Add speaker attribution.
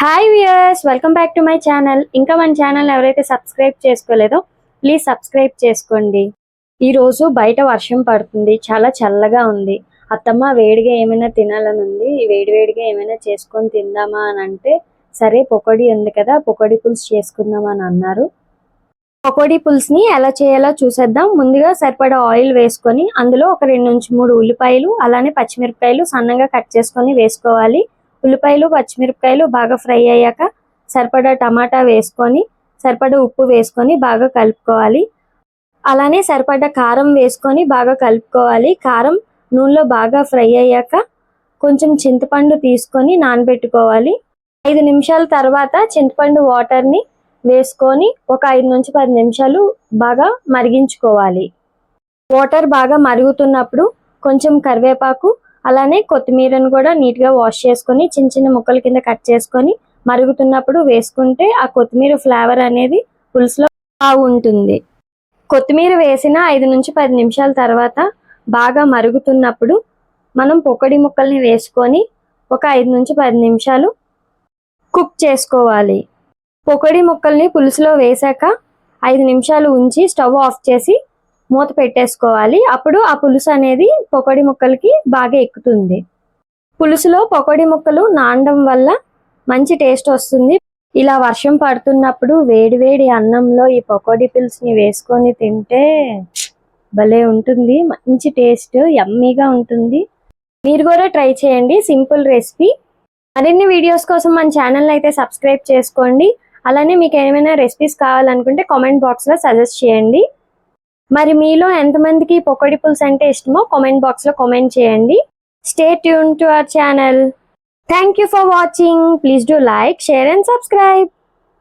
Speaker 1: Hi viewers welcome back to my channel ఇంకా మన channel ఎవరైతే సబ్స్క్రైబ్ చేసుకోలేదో ప్లీజ్ సబ్స్క్రైబ్ చేసుకోండి. ఈ రోజు బయట వర్షం పడుతుంది చాలా చల్లగా ఉంది. అత్తమ్మ వేడిగా ఏమైనా తినాలని ఉంది వేడివేడిగా ఏమైనా చేసుకొని తిందామా అని అంటే సరే పొకోడి ఉంది కదా పొకోడి పులుసు చేసుకుందాం అని అన్నారు. పకోడీ పులుసుని ఎలా చేయాలో చూసేద్దాం. ముందుగా సరిపడా ఆయిల్ వేసుకొని అందులో ఒక రెండు నుంచి మూడు ఉల్లిపాయలు అలానే పచ్చిమిరపకాయలు సన్నగా కట్ చేసుకొని వేసుకోవాలి. ఉల్లిపాయలు పచ్చిమిరపకాయలు బాగా ఫ్రై అయ్యాక సరిపడా టమాటా వేసుకొని సరిపడా ఉప్పు వేసుకొని బాగా కలుపుకోవాలి. అలానే సరిపడా కారం వేసుకొని బాగా కలుపుకోవాలి. కారం నూనెలో బాగా ఫ్రై అయ్యాక కొంచెం చింతపండు తీసుకొని నానబెట్టుకోవాలి. ఐదు నిమిషాల తర్వాత చింతపండు వాటర్ని వేసుకొని ఒక ఐదు నుంచి పది నిమిషాలు బాగా మరిగించుకోవాలి. వాటర్ బాగా మరుగుతున్నప్పుడు కొంచెం కరివేపాకు అలానే కొత్తిమీరను కూడా నీట్గా వాష్ చేసుకొని చిన్న చిన్న ముక్కల కింద కట్ చేసుకొని మరుగుతున్నప్పుడు వేసుకుంటే ఆ కొత్తిమీర ఫ్లేవర్ అనేది పులుసులో బాగుంటుంది. కొత్తిమీర వేసిన ఐదు నుంచి పది నిమిషాల తర్వాత బాగా మరుగుతున్నప్పుడు మనం పొక్కడి ముక్కల్ని వేసుకొని ఒక ఐదు నుంచి పది నిమిషాలు కుక్ చేసుకోవాలి. పొకడి ముక్కల్ని పులుసులో వేసాక ఐదు నిమిషాలు ఉంచి స్టవ్ ఆఫ్ చేసి మూత పెట్టేసుకోవాలి. అప్పుడు ఆ పులుసు అనేది పొకడి ముక్కలకి బాగా ఎక్కుతుంది. పులుసులో పొకడి ముక్కలు నానడం వల్ల మంచి టేస్ట్ వస్తుంది. ఇలా వర్షం పడుతున్నప్పుడు వేడివేడి అన్నంలో ఈ పకోడీ పులుసుని వేసుకొని తింటే భలే ఉంటుంది. మంచి టేస్ట్ యమ్మీగా ఉంటుంది. మీరు కూడా ట్రై చేయండి. Simple recipe. మరిన్ని వీడియోస్ కోసం మన ఛానల్ అయితే సబ్స్క్రైబ్ చేసుకోండి. అలానే మీకు ఏమైనా రెసిపీస్ కావాలనుకుంటే కామెంట్ బాక్స్లో సజెస్ట్ చేయండి. మరి మీలో ఎంతమందికి పొక్కడి పులుసు అంటే ఇష్టమో కామెంట్ బాక్స్లో కామెంట్ చేయండి. Stay tune to our channel thank you for watching please do like share and subscribe